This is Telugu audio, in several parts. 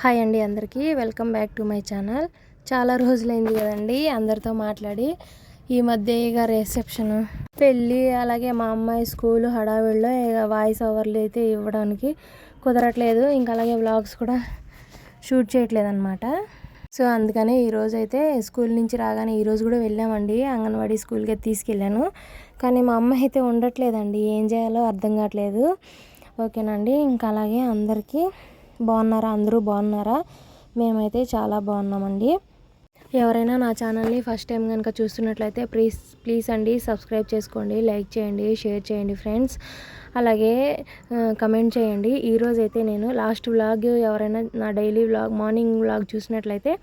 హాయ్ అండి అందరికీ. Welcome back to my channel. చాలా రోజులైంది కదండి అందరితో మాట్లాడి. ఈ మధ్య ఇక రిసెప్షన్ పెళ్ళి అలాగే మా అమ్మాయి స్కూల్ హడావిడిలో ఇక వాయిస్ ఓవర్లు అయితే ఇవ్వడానికి కుదరట్లేదు. ఇంకా అలాగే వ్లాగ్స్ కూడా షూట్ చేయట్లేదు అనమాట సో అందుకనే ఈరోజు అయితే స్కూల్ నుంచి రాగానే ఈరోజు కూడా వెళ్ళామండి. అంగన్వాడీ స్కూల్కి తీసుకెళ్ళాను. కానీ మా అమ్మ అయితే ఉండట్లేదండి. ఏం చేయాలో అర్థం కావట్లేదు. ఓకేనండి ఇంకా అలాగే అందరికీ బాగున్నారా? అందరూ బాగున్నారా? మేమైతే చాలా బాగున్నామండి. ఎవరైనా నా ఛానల్ని ఫస్ట్ టైం కనుక చూస్తున్నట్లయితే ప్లీజ్ ప్లీజ్ అండి సబ్స్క్రైబ్ చేసుకోండి లైక్ చేయండి షేర్ చేయండి ఫ్రెండ్స్. అలాగే కమెంట్ చేయండి. ఈరోజైతే నేను లాస్ట్ వ్లాగ్ ఎవరైనా నా డైలీ వ్లాగ్ మార్నింగ్ వ్లాగ్ చూసినట్లయితే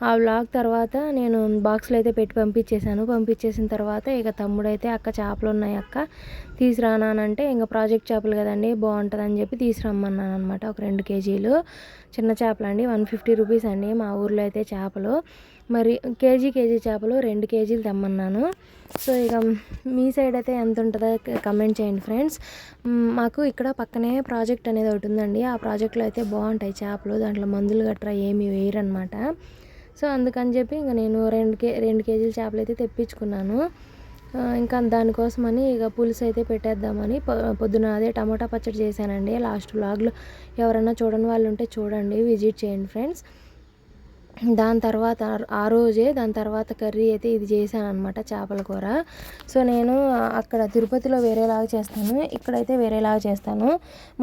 ఆ వ్లాగ్ తర్వాత నేను బాక్స్లో అయితే పెట్టి పంపించేశాను. పంపించేసిన తర్వాత ఇక తమ్ముడైతే అక్క చేపలు ఉన్నాయి అక్క తీసుకురానంటే ఇంకా ప్రాజెక్ట్ చేపలు కదండి బాగుంటుందని చెప్పి తీసుకురమ్మన్నాను అనమాట ఒక రెండు కేజీలు. చిన్న చేపలు అండి వన్ ఫిఫ్టీ రూపీస్ అండి మా ఊర్లో అయితే చేపలు. మరి కేజీ కేజీ చేపలు రెండు కేజీలు తెమ్మన్నాను. సో ఇక మీ సైడ్ అయితే ఎంత ఉంటుందో కమెంట్ చేయండి ఫ్రెండ్స్ మాకు ఇక్కడ పక్కనే ప్రాజెక్ట్ అనేది ఒకటి ఉందండి. ఆ ప్రాజెక్ట్లో అయితే బాగుంటాయి చేపలు దాంట్లో మందులు గట్రా ఏమి వేయరు అనమాట సో అందుకని చెప్పి ఇంకా నేను రెండు కే రెండు కేజీల చేపలు అయితే తెప్పించుకున్నాను. ఇంకా దానికోసమని ఇక పులుసు అయితే పెట్టేద్దామని పొద్దున అదే టమాటా పచ్చడి చేశానండి. లాస్ట్ వ్లాగ్లో ఎవరైనా చూడని వాళ్ళు ఉంటే చూడండి విజిట్ చేయండి ఫ్రెండ్స్. దాని తర్వాత ఆ రోజే దాని తర్వాత కర్రీ అయితే ఇది చేశాను అనమాట చేపల కూర. సో నేను అక్కడ తిరుపతిలో వేరేలాగా చేస్తాను. ఇక్కడైతే వేరేలాగా చేస్తాను.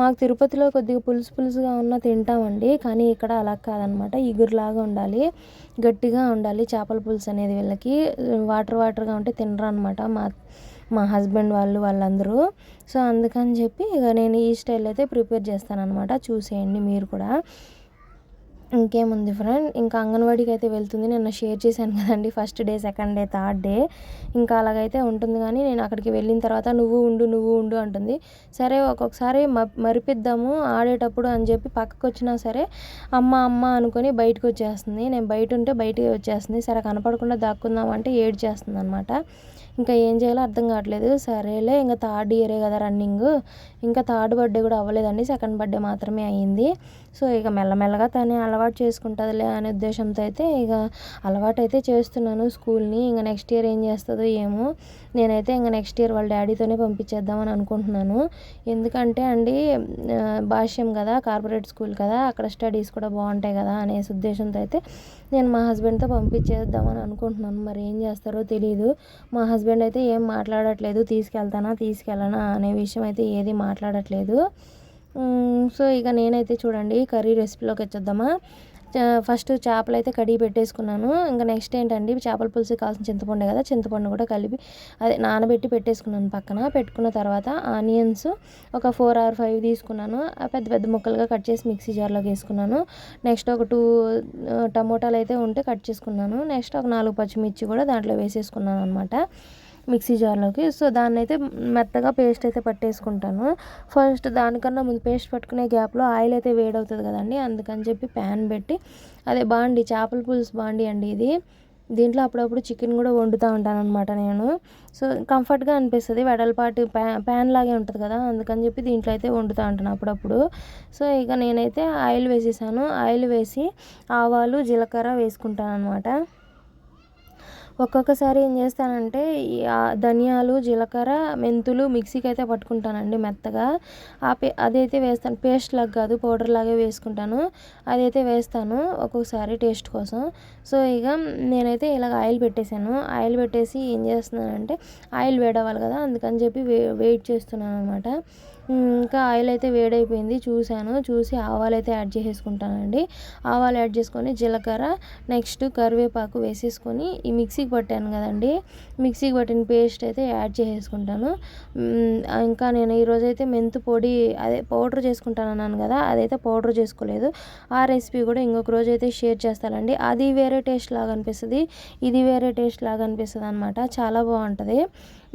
మాకు తిరుపతిలో కొద్దిగా పులుసు పులుసుగా ఉన్న తింటామండి. కానీ ఇక్కడ అలా కాదనమాట ఇగురులాగా ఉండాలి. గట్టిగా ఉండాలి చేపల పులుసు అనేది వీళ్ళకి. వాటర్ వాటర్గా ఉంటే తినరు అనమాట మా మా హస్బెండ్ వాళ్ళు వాళ్ళందరూ. సో అందుకని చెప్పి ఇక నేను ఈ స్టైల్ అయితే ప్రిపేర్ చేస్తాను అనమాట చూసేయండి మీరు కూడా. ఇంకేముంది ఫ్రెండ్ ఇంకా అంగన్వాడీకి అయితే వెళ్తుంది. నిన్న షేర్ చేశాను కదండి. First day second day third day ఇంకా అలాగైతే ఉంటుంది కానీ నేను అక్కడికి వెళ్ళిన తర్వాత నువ్వు ఉండు నువ్వు ఉండు అంటుంది. సరే ఒక్కొక్కసారి మరిపిద్దాము ఆడేటప్పుడు అని చెప్పి పక్కకు వచ్చినా సరే అమ్మ అమ్మ అనుకొని బయటకు వచ్చేస్తుంది నేను బయట ఉంటే బయటికి వచ్చేస్తుంది. సరే కనపడకుండా దాక్కుందాం అంటే ఏడ్ చేస్తుంది అనమాట ఇంకా ఏం చేయాలో అర్థం కావట్లేదు. సరేలే ఇంకా థర్డ్ ఇయరే కదా రన్నింగ్. ఇంకా థర్డ్ బర్త్డే కూడా అవ్వలేదండి సెకండ్ బర్త్డే మాత్రమే అయ్యింది. సో ఇక మెల్లమెల్లగా తనే అలవాటు చేసుకుంటుందిలే అనే ఉద్దేశంతో అయితే ఇక అలవాటు అయితే చేస్తున్నాను స్కూల్ని. ఇంకా నెక్స్ట్ ఇయర్ ఏం చేస్తుందో ఏమో నేనైతే ఇంకా నెక్స్ట్ ఇయర్ వాళ్ళ డాడీతోనే పంపించేద్దామని అనుకుంటున్నాను. ఎందుకంటే అండి భాష్యం కదా కార్పొరేట్ స్కూల్ కదా అక్కడ స్టడీస్ కూడా బాగుంటాయి కదా అనే ఉద్దేశంతో అయితే నేను మా హస్బెండ్తో పంపించేద్దామని అనుకుంటున్నాను. మరి ఏం చేస్తారో తెలియదు మా హస్బెండ్ హస్బెండ్ అయితే ఏం మాట్లాడట్లేదు తీసుకెళ్తానా తీసుకెళ్ళనా అనే విషయం అయితే ఏది మాట్లాడట్లేదు. సో ఇక నేనైతే చూడండి కర్రీ రెసిపీలోకి వచ్చేద్దామా? ఫస్ట్ చేపలు అయితే కడిగి పెట్టేసుకున్నాను. ఇంకా నెక్స్ట్ ఏంటండి చేపల పులుసు కావాల్సిన చింతపండు కదా చింతపండు కూడా కలిపి అదే నానబెట్టి పెట్టేసుకున్నాను పక్కన. పెట్టుకున్న తర్వాత ఆనియన్స్ ఒక ఫోర్ ఆర్ ఫైవ్ తీసుకున్నాను. పెద్ద పెద్ద ముక్కలుగా కట్ చేసి మిక్సీ జార్లోకి వేసుకున్నాను. నెక్స్ట్ ఒక టూ టమోటాలు అయితే ఉంటే కట్ చేసుకున్నాను. నెక్స్ట్ ఒక నాలుగు పచ్చిమిర్చి కూడా దాంట్లో వేసేసుకున్నాను అనమాట మిక్సీ జార్లోకి. సో దాన్ని అయితే మెత్తగా పేస్ట్ అయితే పట్టేసుకుంటాను. ఫస్ట్ దానికన్నా ముందు పేస్ట్ పట్టుకునే గ్యాప్లో ఆయిల్ అయితే వేడవుతుంది కదండి. అందుకని చెప్పి ప్యాన్ పెట్టి అదే బాండి చేపల పులుసు బాండి అండి ఇది. దీంట్లో అప్పుడప్పుడు చికెన్ కూడా వండుతూ ఉంటాను అనమాట నేను. సో కంఫర్ట్గా అనిపిస్తుంది. వెడల్పాటి ప్యా ప్యాన్ లాగే ఉంటుంది కదా. అందుకని చెప్పి దీంట్లో అయితే వండుతూ ఉంటాను అప్పుడప్పుడు. సో ఇక నేనైతే ఆయిల్ వేసేసాను. ఆయిల్ వేసి ఆవాలు జీలకర్ర వేసుకుంటాను అనమాట ఒక్కొక్కసారి ఏం చేస్తానంటే ధనియాలు జీలకర్ర మెంతులు మిక్సీకి అయితే పట్టుకుంటానండి మెత్తగా. ఆ పే అదైతే వేస్తాను. పేస్ట్ లాగా కాదు పౌడర్ లాగే వేసుకుంటాను. అదైతే వేస్తాను ఒక్కొక్కసారి టేస్ట్ కోసం. సో ఇక నేనైతే ఇలాగ ఆయిల్ పెట్టేశాను. ఆయిల్ పెట్టేసి ఏం చేస్తున్నానంటే ఆయిల్ వేడవాలి కదా అందుకని చెప్పి వే వెయిట్ చేస్తున్నాను అనమాట ఇంకా ఆయిల్ అయితే వేడైపోయింది చూశాను. చూసి ఆవాలు అయితే యాడ్ చేసేసుకుంటానండి. ఆవాలు యాడ్ చేసుకొని జీలకర్ర నెక్స్ట్ కరివేపాకు వేసేసుకొని ఈ మిక్సీకి పట్టాను కదండి. మిక్సీకి పట్టిన పేస్ట్ అయితే యాడ్ చేసేసుకుంటాను. ఇంకా నేను ఈరోజు అయితే మెంతు పొడి అదే పౌడర్ చేసుకుంటాను అన్నాను కదా అదైతే పౌడర్ చేసుకోలేదు. ఆ రెసిపీ కూడా ఇంకొక రోజు అయితే షేర్ చేస్తానండి. అది వేరే టేస్ట్ లాగా అనిపిస్తుంది ఇది వేరే టేస్ట్ లాగా అనిపిస్తుంది అనమాట చాలా బాగుంటుంది.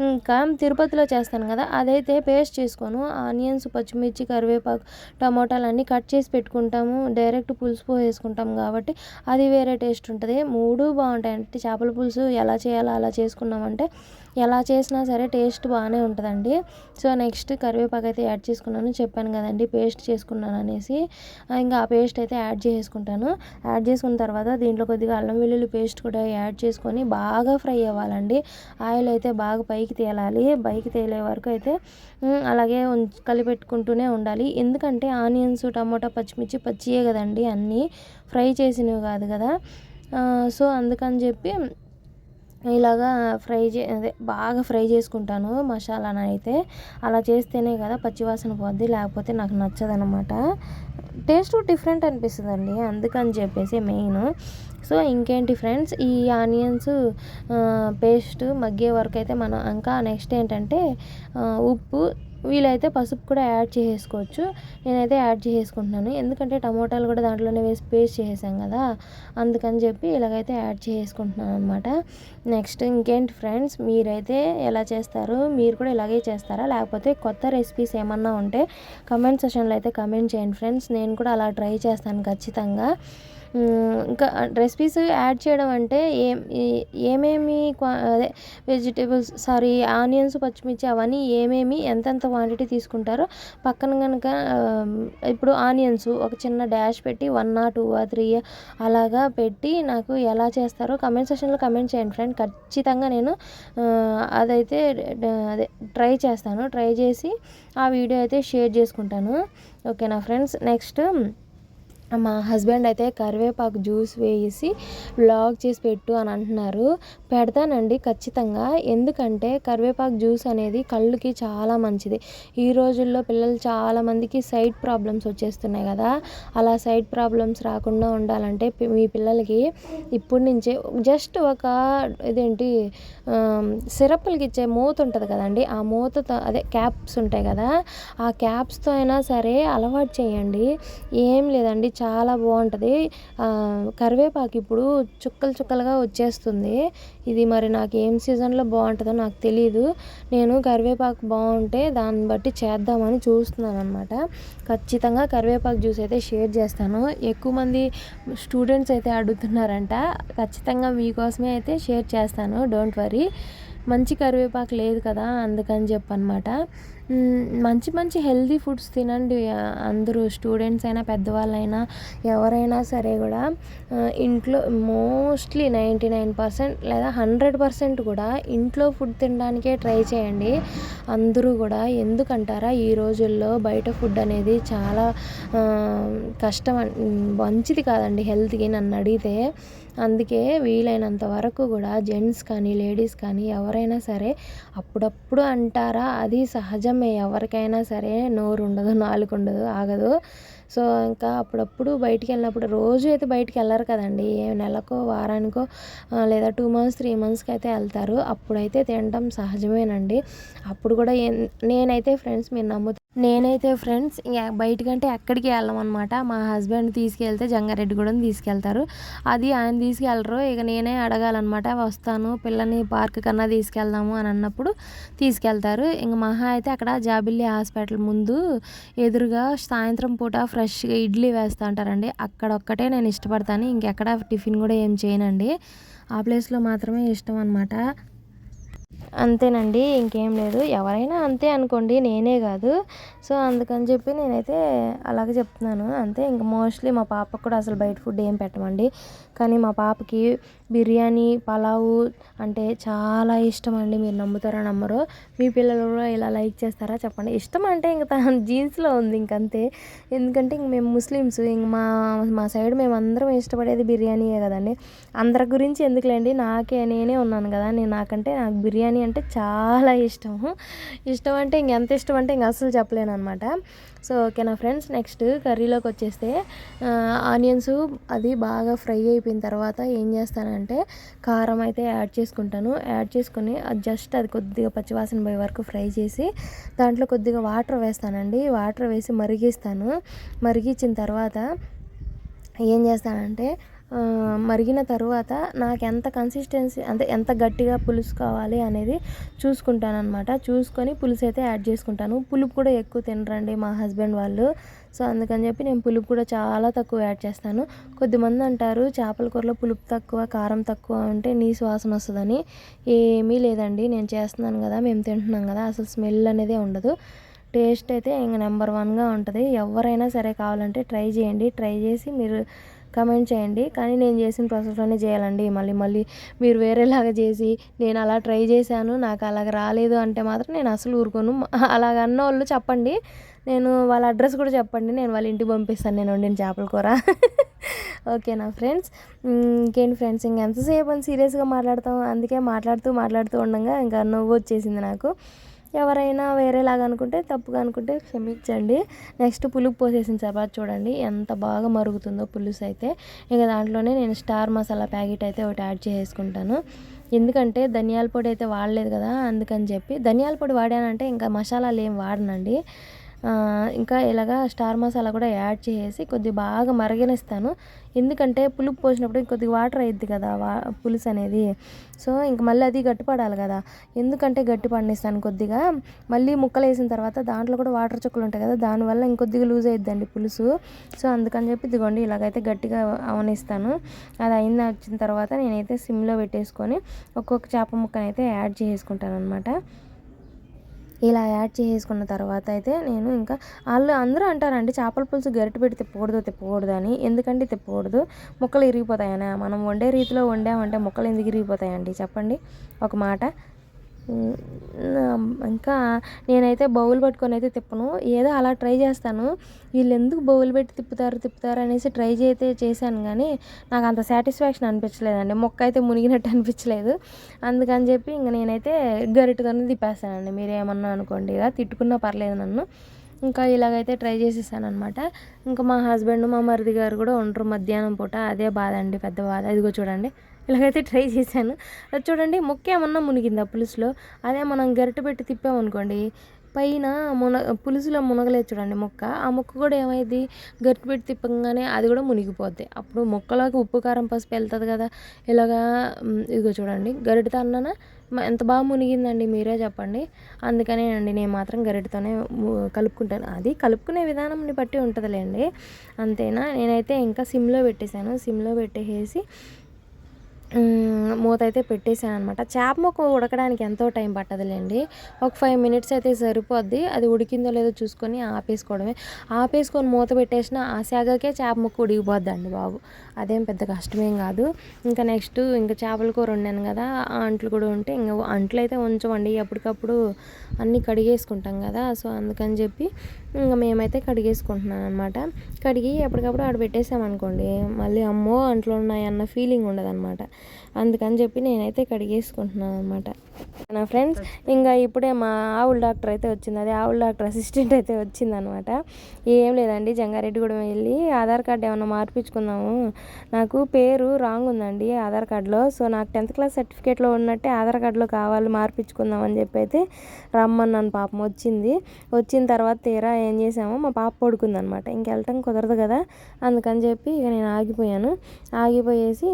ఇంకా తిరుపతిలో చేస్తాను కదా అదైతే పేస్ట్ చేసుకోను. ఆనియన్స్ పచ్చిమిర్చి కరివేపాకు టమోటాలు అన్నీ కట్ చేసి పెట్టుకుంటాము. డైరెక్ట్ పులుసు వేసుకుంటాం కాబట్టి అది వేరే టేస్ట్ ఉంటుంది. మూడు బాగుంటాయి అంటే చేపల పులుసు ఎలా చేయాలో అలా చేసుకున్నామంటే ఎలా చేసినా సరే టేస్ట్ బాగానే ఉంటుందండి. సో నెక్స్ట్ కరివేపాకు అయితే యాడ్ చేసుకున్నాను. చెప్పాను కదండి పేస్ట్ చేసుకున్నాను అనేసి. ఇంకా ఆ పేస్ట్ అయితే యాడ్ చేసుకుంటాను. యాడ్ చేసుకున్న తర్వాత దీంట్లో కొద్దిగా అల్లం వెల్లుల్లి పేస్ట్ కూడా యాడ్ చేసుకొని బాగా ఫ్రై అవ్వాలండి. ఆయిల్ అయితే బాగా పైకి తేలాలి. పైకి తేలే వరకు అయితే అలాగే కలిపెట్టుకుంటూనే ఉండాలి. ఎందుకంటే ఆనియన్స్ టమాటా పచ్చిమిర్చి పచ్చియే కదండి అన్నీ. ఫ్రై చేసినవి కాదు కదా. సో అందుకని చెప్పి ఇలాగా ఫ్రై చే అదే బాగా ఫ్రై చేసుకుంటాను మసాలాను అయితే. అలా చేస్తేనే కదా పచ్చివాసన పోద్ది లేకపోతే నాకు నచ్చదనమాట టేస్ట్ డిఫరెంట్ అనిపిస్తుంది అండి అందుకని చెప్పేసి మెయిన్. సో ఇంకేంటి ఫ్రెండ్స్ ఈ ఆనియన్స్ పేస్ట్ మగ్గే వరకు అయితే మనం ఇంకా నెక్స్ట్ ఏంటంటే ఉప్పు వీలైతే పసుపు కూడా యాడ్ చేసేసుకోవచ్చు. నేనైతే యాడ్ చేసేసుకుంటున్నాను. ఎందుకంటే టమోటాలు కూడా దాంట్లోనే వేసి పేస్ట్ చేసాం కదా అందుకని చెప్పి ఇలాగైతే యాడ్ చేసేసుకుంటున్నాను అనమాట నెక్స్ట్ ఇంకేంటి ఫ్రెండ్స్ మీరైతే ఎలా చేస్తారు? మీరు కూడా ఇలాగే చేస్తారా? లేకపోతే కొత్త రెసిపీస్ ఏమన్నా ఉంటే కమెంట్ సెషన్లో అయితే కమెంట్ చేయండి ఫ్రెండ్స్. నేను కూడా అలా ట్రై చేస్తాను ఖచ్చితంగా. ఇంకా రెసిపీస్ యాడ్ చేయడం అంటే ఏం ఏమేమి అదే వెజిటేబుల్స్ సారీ ఆనియన్స్ పచ్చిమిర్చి అవన్నీ ఏమేమి ఎంతెంత క్వాంటిటీ తీసుకుంటారో పక్కన కనుక ఇప్పుడు ఆనియన్స్ ఒక చిన్న డాష్ పెట్టి వన్ టూ ఆ త్రీ అలాగా పెట్టి నాకు ఎలా చేస్తారో కమెంట్ సెషన్లో కమెంట్ చేయండి ఫ్రెండ్ ఖచ్చితంగా నేను అదైతే అదే ట్రై చేస్తాను. ట్రై చేసి ఆ వీడియో అయితే షేర్ చేసుకుంటాను. ఓకేనా ఫ్రెండ్స్ నెక్స్ట్ మా హస్బెండ్ అయితే కరివేపాకు జ్యూస్ వేసి వ్లాగ్ చేసి పెట్టు అని అంటున్నారు. పెడతానండి ఖచ్చితంగా. ఎందుకంటే కరివేపాకు జ్యూస్ అనేది కళ్ళుకి చాలా మంచిది. ఈ రోజుల్లో పిల్లలు చాలామందికి సైడ్ ప్రాబ్లమ్స్ వచ్చేస్తున్నాయి కదా. అలా సైడ్ ప్రాబ్లమ్స్ రాకుండా ఉండాలంటే మీ పిల్లలకి ఇప్పటి నుంచే జస్ట్ ఒక ఇదేంటి సిరప్లకి ఇచ్చే మూత ఉంటుంది కదండి. ఆ మూతతో అదే క్యాప్స్ ఉంటాయి కదా. ఆ క్యాప్స్తో అయినా సరే అలవాటు చేయండి. ఏం లేదండి చాలా బాగుంటుంది. కరివేపాకు ఇప్పుడు చుక్కలు చుక్కలుగా వచ్చేస్తుంది. ఇది మరి నాకు ఏం సీజన్లో బాగుంటుందో నాకు తెలియదు నేను కరివేపాకు బాగుంటే దాన్ని బట్టి చేద్దామని చూస్తున్నాను అనమాట ఖచ్చితంగా కరివేపాకు జ్యూస్ అయితే షేర్ చేస్తాను. ఎక్కువ మంది స్టూడెంట్స్ అయితే అడుగుతున్నారంట. ఖచ్చితంగా మీకోసమే అయితే షేర్ చేస్తాను. Don't worry. మంచి కరివేపాకు లేదు కదా అందుకని చెప్పనమాట మంచి మంచి హెల్దీ ఫుడ్స్ తినండి. అందరూ స్టూడెంట్స్ అయినా పెద్దవాళ్ళైనా ఎవరైనా సరే కూడా ఇంట్లో మోస్ట్లీ నైంటీ నైన్ పర్సెంట్ లేదా హండ్రెడ్ పర్సెంట్ కూడా ఇంట్లో ఫుడ్ తినడానికే ట్రై చేయండి. అందరూ కూడా ఎందుకంటారా ఈ రోజుల్లో బయట ఫుడ్ అనేది చాలా కష్టం మంచిది కాదండి హెల్త్కి నన్ను అడిగితే. అందుకే వీలైనంత వరకు కూడా జెంట్స్ కానీ లేడీస్ కానీ ఎవరైనా సరే అప్పుడప్పుడు అంటారా అది సహజం సహజమే ఎవరికైనా సరే నోరు ఉండదు నాలుగు ఉండదు ఆగదు. సో ఇంకా అప్పుడప్పుడు బయటికి వెళ్ళినప్పుడు రోజు అయితే బయటికి వెళ్ళరు కదండి నెలకో వారానికో లేదా టూ మంత్స్ త్రీ మంత్స్కి అయితే వెళ్తారు. అప్పుడైతే తినడం సహజమేనండి. అప్పుడు కూడా నేనైతే ఫ్రెండ్స్ మీరు నమ్ముతారు నేనైతే ఫ్రెండ్స్ బయటకంటే ఎక్కడికి వెళ్ళమన్నమాట మా హస్బెండ్ తీసుకెళ్తే జంగారెడ్డిగూడెం తీసుకెళ్తారు. అది ఆయన తీసుకెళ్ళరు ఇక నేనే అడగాలన్నమాట. వస్తాను పిల్లని పార్క్ కన్నా తీసుకెళ్దాము అని అన్నప్పుడు తీసుకెళ్తారు. ఇంక మహా అయితే అక్కడ జాబిల్లి హాస్పిటల్ ముందు ఎదురుగా సాయంత్రం పూట ఫ్రెష్గా ఇడ్లీ వేస్తూ ఉంటారండి అక్కడ ఒక్కటే నేను ఇష్టపడతాను. ఇంకెక్కడ టిఫిన్ కూడా ఏం చేయనండి. ఆ ప్లేస్లో మాత్రమే ఇష్టం అనమాట అంతేనండి ఇంకేం లేదు. ఎవరైనా అంతే అనుకోండి నేనే కాదు. సో అందుకని చెప్పి నేనైతే అలాగే చెప్తున్నాను. అంతే ఇంక మోస్ట్లీ మా పాపకు కూడా అసలు బయట ఫుడ్ ఏం పెట్టమండి. కానీ మా పాపకి బిర్యానీ పలావు అంటే చాలా ఇష్టం అండి మీరు నమ్ముతారా నమ్మరు మీ పిల్లలు కూడా ఇలా లైక్ చేస్తారా చెప్పండి. ఇష్టం అంటే ఇంక తన జీన్స్లో ఉంది ఇంకంతే. ఎందుకంటే ఇంక మేము ముస్లిమ్స్ ఇంక మా మా సైడ్ మేము అందరం ఇష్టపడేది బిర్యానీయే కదండి. అందరి గురించి ఎందుకులేండి నాకే నేనే ఉన్నాను కదా. నేను నాకంటే నాకు బిర్యానీ అంటే చాలా ఇష్టము ఇష్టం అంటే ఇంకెంత ఇష్టం అంటే ఇంక అసలు చెప్పలేను అనమాట సో ఓకే నా ఫ్రెండ్స్ నెక్స్ట్ కర్రీలోకి వచ్చేస్తే ఆనియన్స్ అది బాగా ఫ్రై అయిపోయిన తర్వాత ఏం చేస్తానంటే కారం అయితే యాడ్ చేసుకుంటాను. యాడ్ చేసుకుని అది జస్ట్ అది కొద్దిగా పచ్చివాసన పోయే వరకు ఫ్రై చేసి దాంట్లో కొద్దిగా వాటర్ వేస్తానండి. వాటర్ వేసి మరిగిస్తాను. మరిగించిన తర్వాత ఏం చేస్తానంటే మరిగిన తర్వాత నాకు ఎంత కన్సిస్టెన్సీ అంటే ఎంత గట్టిగా పులుసు కావాలి అనేది చూసుకుంటాను అనమాట చూసుకొని పులుసు అయితే యాడ్ చేసుకుంటాను. పులుపు కూడా ఎక్కువ తినరండి మా హస్బెండ్ వాళ్ళు. సో అందుకని చెప్పి నేను పులుపు కూడా చాలా తక్కువ యాడ్ చేస్తాను. కొద్దిమంది అంటారు చేపల కూరలో పులుపు తక్కువ కారం తక్కువ ఉంటే నీ వాసన వస్తుందని. ఏమీ లేదండి నేను చేస్తున్నాను కదా మేము తింటున్నాం కదా అసలు స్మెల్ అనేదే ఉండదు. టేస్ట్ అయితే ఇంక నెంబర్ వన్గా ఉంటుంది. ఎవరైనా సరే కావాలంటే ట్రై చేయండి. ట్రై చేసి మీరు కమెంట్ చేయండి. కానీ నేను చేసిన ప్రాసెస్లోనే చేయాలండి. మళ్ళీ మళ్ళీ మీరు వేరేలాగా చేసి నేను అలా ట్రై చేశాను నాకు అలాగ రాలేదు అంటే మాత్రం నేను అసలు ఊరుకోను. అలాగ అన్న వాళ్ళు చెప్పండి. నేను వాళ్ళ అడ్రస్ కూడా చెప్పండి. నేను వాళ్ళ ఇంటికి పంపిస్తాను. నేను వండిన చేపల కూర. ఓకేనా ఫ్రెండ్స్ ఇంకేంటి ఫ్రెండ్స్ ఇంక ఎంతసేపు అని సీరియస్గా మాట్లాడతాం. అందుకే మాట్లాడుతూ మాట్లాడుతూ ఉండగా ఇంకా నవ్వు వచ్చేసింది నాకు. ఎవరైనా వేరేలాగా అనుకుంటే తప్పుగా అనుకుంటే క్షమించండి. నెక్స్ట్ పులుపు పోసేసిన తర్వాత చూడండి. ఎంత బాగా మరుగుతుందో పులుసు అయితే. ఇంకా దాంట్లోనే నేను స్టార్ మసాలా ప్యాకెట్ అయితే ఒకటి యాడ్ చేసుకుంటాను ఎందుకంటే ధనియాల పొడి అయితే వాడలేదు కదా అందుకని చెప్పి. ధనియాల పొడి వాడానంటే ఇంకా మసాలాలు ఏం వాడనండి. ఇంకా ఇలాగా స్టార్ మసాలా కూడా యాడ్ చేసి కొద్ది బాగా మరగనిస్తాను. ఎందుకంటే పులుపు పోసినప్పుడు కొద్దిగా వాటర్ అయ్యిద్ది కదా వా పులుసు అనేది. సో ఇంక మళ్ళీ అది గట్టిపడాలి కదా. ఎందుకంటే గట్టి పడినిస్తాను కొద్దిగా. మళ్ళీ ముక్కలు వేసిన తర్వాత దాంట్లో కూడా వాటర్ చుక్కలు ఉంటాయి కదా దానివల్ల ఇంకొద్దిగా లూజ్ అయిద్దండి పులుసు. సో అందుకని చెప్పి ఇదిగోండి ఇలాగైతే గట్టిగా అవనిస్తాను. అది అయిన వచ్చిన తర్వాత నేనైతే సిమ్లో పెట్టేసుకొని ఒక్కొక్క చేప ముక్కనైతే యాడ్ చేసుకుంటాను అనమాట ఇలా యాడ్ చేసుకున్న తర్వాత అయితే నేను ఇంకా వాళ్ళు అందరూ అంటారండి చేపల పులుసు గరిటె పెట్టి తిప్పకూడదు తిప్పకూడదు అని. ఎందుకంటే తిప్పకూడదు ముక్కలు ఇరిగిపోతాయనా. మనం వండే రీతిలో వండామంటే ముక్కలు ఎందుకు ఇరిగిపోతాయండి? చెప్పండి. ఒక మాట. ఇంకా నేనైతే బౌల్ పట్టుకొని అయితే తిప్పను. ఏదో అలా ట్రై చేస్తాను. వీళ్ళు ఎందుకు బౌల్ పెట్టి తిప్పుతారు తిప్పుతారు అనేసి ట్రై చేస్తే చేశాను కానీ నాకు అంత సాటిస్ఫాక్షన్ అనిపించలేదండి. మొక్క అయితే మునిగినట్టు అనిపించలేదు. అందుకని చెప్పి ఇంక నేనైతే గరిటతోనే తిప్పేస్తానండి. మీరు ఏమన్నా అనుకోండి ఇక తిట్టుకున్నా పర్లేదు నన్ను. ఇంకా ఇలాగైతే ట్రై చేసేసాను అనమాట ఇంకా మా హస్బెండ్ మా మరిది గారు కూడా ఉండరు మధ్యాహ్నం పూట. అదే బాధ అండి పెద్ద బాధ. ఇదిగో చూడండి. ఇలాగైతే ట్రై చేశాను. చూడండి ముక్క ఏమన్నా మునిగింది ఆ పులుసులో. అదే మనం గరిట పెట్టి తిప్పామనుకోండి పైన మున పులుసులో మునగలేదు చూడండి మొక్క. ఆ మొక్క కూడా ఏమైంది గట్టిపెట్టి పెట్టి తిప్పగానే అది కూడా మునిగిపోద్ది. అప్పుడు మొక్కలోకి ఉప్పు కారం పసుపు వెళ్తుంది కదా. ఇలాగా ఇదిగో చూడండి గరిటతో అన్నానా? ఎంత బాగా మునిగిందండి మీరే చెప్పండి. అందుకనే అండి నేను మాత్రం గరిటతోనే కలుపుకుంటాను. అది కలుపుకునే విధానంని బట్టి ఉంటుందిలేండి. అంతేనా? నేనైతే ఇంకా సిమ్లో పెట్టేశాను. సిమ్లో పెట్టేసి మూత అయితే పెట్టేశాను అనమాట చేప ముక్క ఉడకడానికి ఎంతో టైం పట్టదులేండి. ఒక ఫైవ్ మినిట్స్ అయితే సరిపోద్ది. అది ఉడికిందో లేదో చూసుకొని ఆపేసుకోవడమే. ఆపేసుకొని మూత పెట్టేసిన ఆ శాగకే చేప ముక్క ఉడికిపోద్ది అండి బాబు. అదేం పెద్ద కష్టమేం కాదు. ఇంకా నెక్స్ట్ ఇంకా చేపల కూర వండాను కదా ఆ అంట్లు కూడా ఉంటే ఇంకా అంట్లు అయితే ఉంచమండి. ఎప్పటికప్పుడు అన్నీ కడిగేసుకుంటాం కదా సో అందుకని చెప్పి ఇంకా మేమైతే కడిగేసుకుంటున్నాను అనమాట కడిగి ఎప్పటికప్పుడు ఆడ పెట్టేసామనుకోండి మళ్ళీ అమ్మో అంట్లో ఉన్నాయి అన్న ఫీలింగ్ ఉండదు అనమాట అందుకని చెప్పి నేనైతే కడిగేసుకుంటున్నాను అనమాట నా ఫ్రెండ్స్ ఇంకా ఇప్పుడే మా ఆవుల డాక్టర్ అయితే వచ్చింది. అదే ఆవుల డాక్టర్ అసిస్టెంట్ అయితే వచ్చిందనమాట ఏం లేదండి జంగారెడ్డిగూడెం వెళ్ళి ఆధార్ కార్డు ఏమైనా మార్పించుకుందాము నాకు పేరు రాంగ్ ఉందండి ఆధార్ కార్డులో. సో నాకు టెన్త్ క్లాస్ సర్టిఫికేట్లో ఉన్నట్టే ఆధార్ కార్డులో కావాలి మార్పించుకుందాం అని చెప్పి అయితే రమ్మన్నాను పాపం. వచ్చింది. వచ్చిన తర్వాత తీరా ఏం చేసామో మా పాప పడుకుందనమాట ఇంకెళ్ళటం కుదరదు కదా అందుకని చెప్పి ఇక నేను ఆగిపోయాను. ఆగిపోయేసి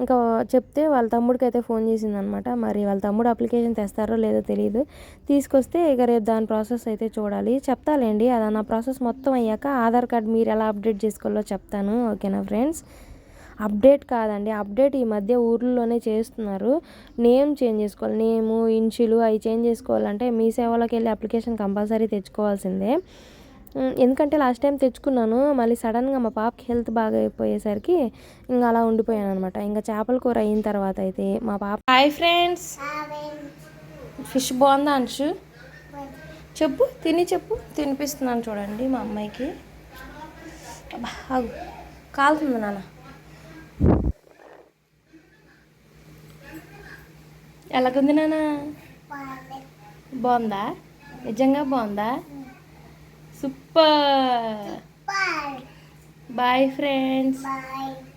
ఇంకా చెప్తే వాళ్ళ తమ్ముడికి అయితే ఫోన్ చేసిందనమాట. మరి వాళ్ళ తమ్ముడు అప్లికేషన్ తెస్తారో లేదో తెలియదు తీసుకొస్తే ఇక రేపు దాని ప్రాసెస్ అయితే చూడాలి. చెప్తాలేండి అది నా ప్రాసెస్ మొత్తం అయ్యాక ఆధార్ కార్డ్ మీరు ఎలా అప్డేట్ చేసుకోవాలో చెప్తాను. ఓకేనా ఫ్రెండ్స్? అప్డేట్ కాదండి అప్డేట్ ఈ మధ్య ఊర్లలోనే చేస్తున్నారు. నేమ్ చేంజ్ చేసుకోవాలి. నేము ఇన్షిలు అవి చేంజ్ చేసుకోవాలంటే మీ సేవలోకి వెళ్ళి అప్లికేషన్ కంపల్సరీ తెచ్చుకోవాల్సిందే. ఎందుకంటే లాస్ట్ టైం తెచ్చుకున్నాను మళ్ళీ సడన్గా మా పాపకి హెల్త్ బాగా అయిపోయేసరికి ఇంకా అలా ఉండిపోయాను అనమాట ఇంకా చేపల కూర అయిన తర్వాత అయితే మా పాప హాయ్ ఫ్రెండ్స్ ఫిష్ బాగుందా అంశు? చెప్పు తిని చెప్పు. తినిపిస్తున్నాను చూడండి మా అమ్మాయికి. ఆగు. కాలుతుంది నాన్న. ఎలాగుంది నాన్న? బాగుందా? నిజంగా బాగుందా? Super bye friends Bye.